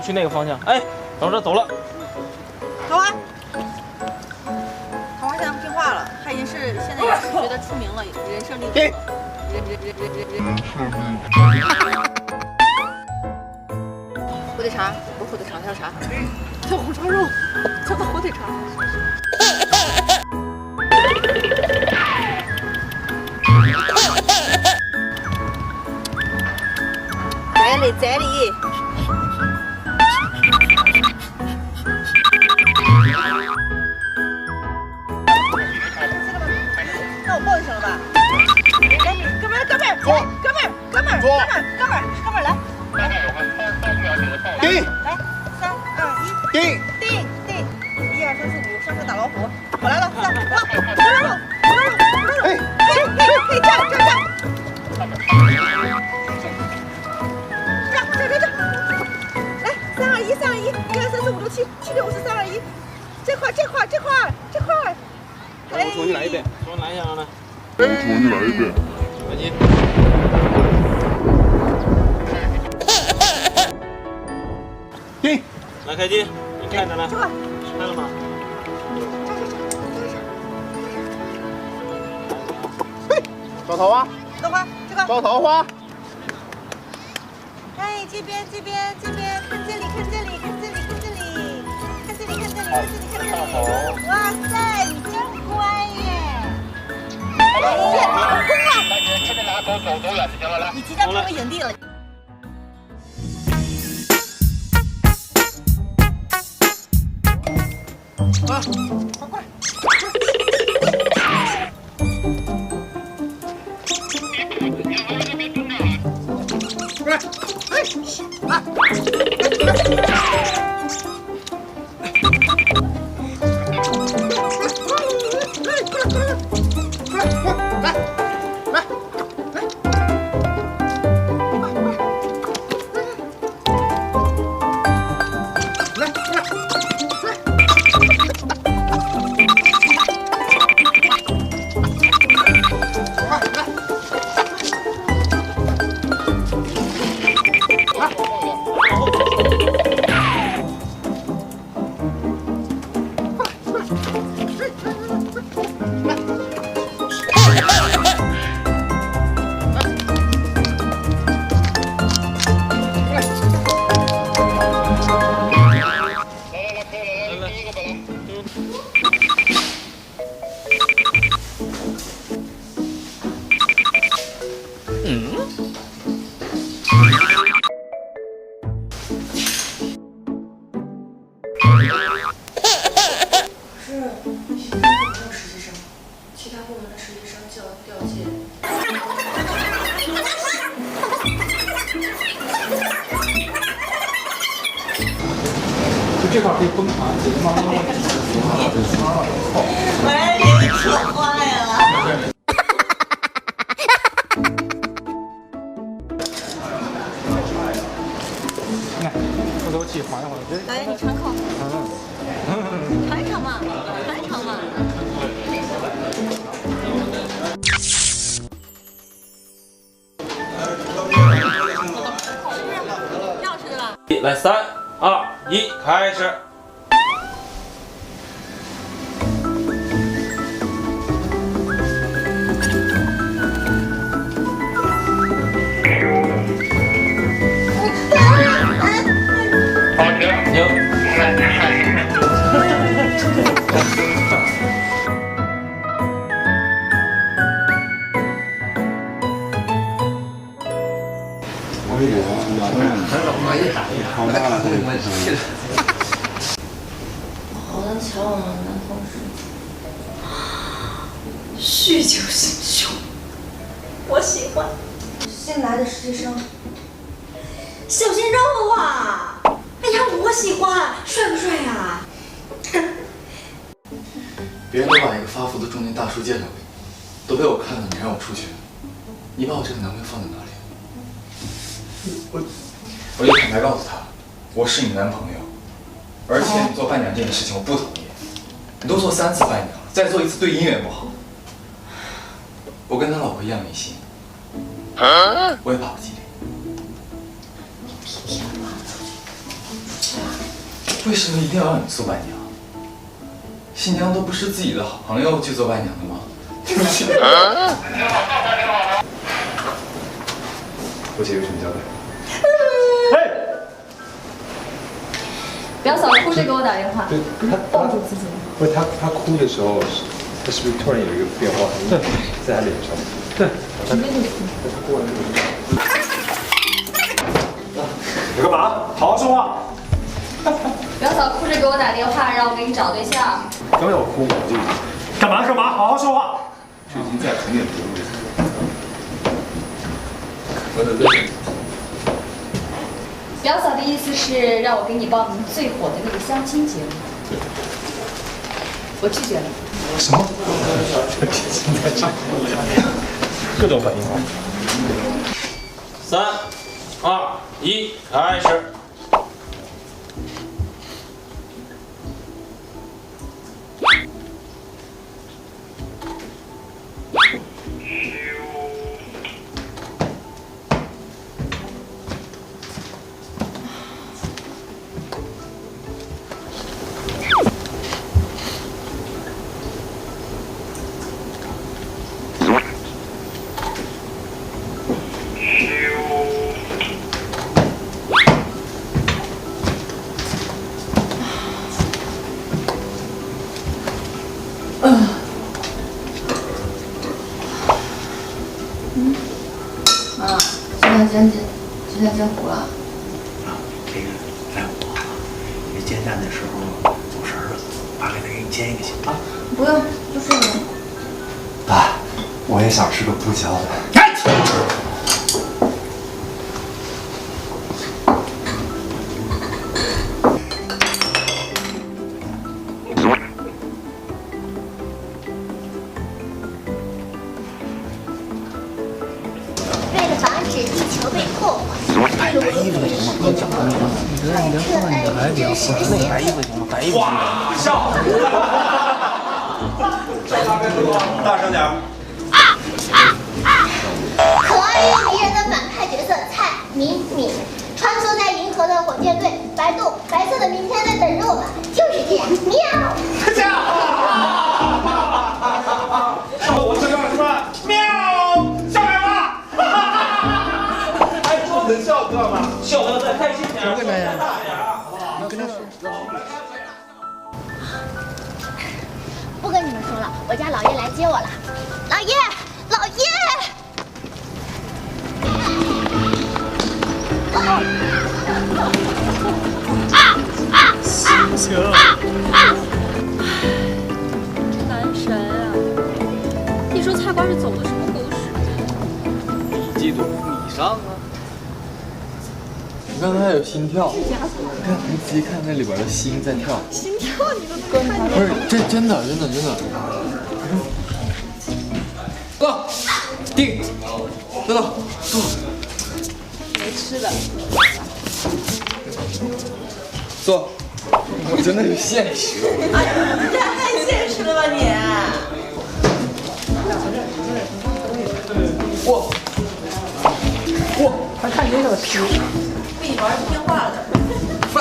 去那个方向。哎，等着走了。桃花，桃花现在不听话了，他已经是现在也是觉得出名了，人生立住了。人人人人人人。火腿肠，不是火腿肠，叫啥？叫红烧肉，叫做火腿肠。在理在理。重新来一遍。开机。定，来开机，你看着呢，开了吗？招桃花，等会儿这个。招桃花。哎，这边这边这边，看这里看这里看这里看这里，看这里看这里看这里看这里，哇塞！哎呀，你老公啊！已经在他们营地了。啊，好快！这块可以崩盘，姐姐妈妈。喂，你说。不透气，缓一缓。这来，你尝口，尝一尝嘛，尝一尝嘛。要吃的吧？来，三二一，开始。好像前往男同事，酗酒心胸，我喜欢。新来的实习生，小鲜肉啊！哎呀，我喜欢，帅不帅呀、别人都把一个发福的中年大叔介绍给你，都被我看到你让我出去，你把我这个男朋友放在哪里？我我就坦白告诉他，我是你男朋友，而且你做伴娘这件事情我不同意，你都做三次伴娘了，再做一次对姻缘不好。我跟他老婆一样迷信，我也怕不吉利。为什么一定要让你做伴娘？新娘都不是自己的好朋友去做伴娘的吗？对 不起。我姐有什么交代？表嫂哭着给我打电话，对他抱住自己。不是他他哭的时候，是他是不是突然有一个变化？对，在他脸上。对，他他过了那个。你干嘛？好好说话。表嫂哭着给我打电话，让我给你找对象。刚要哭我就干嘛干嘛？好好说话。就已经在很远的路上。我的对象。表嫂的意思是让我给你报名最火的那个相亲节目，我拒绝了。什么？各种反应啊！三、二、一，开始。这条针这条针糊了。啊，这个在我没煎蛋的时候走神了，爸给他给你煎一个行吗？不用，就睡了。爸，我也想吃个不焦爱这实现。白衣服行吗？白衣服哇？笑。大声点。可爱又迷人的反派角色蔡敏敏，穿梭在银河的火箭队，白度，白色的明天在等着我们，就是这样，喵。来接我了。老爷，老爷！男神啊！你说菜瓜是走的什么狗屎？嫉妒你上啊！你刚才有心跳，你看，你仔细看那里边的心在跳。心跳你都能看见？不是，这真的，真的，真的。坐，定，坐。到，坐。没吃的。坐。我真的是现实。太现实了吧你！哇哇，被你玩听话了点。饭。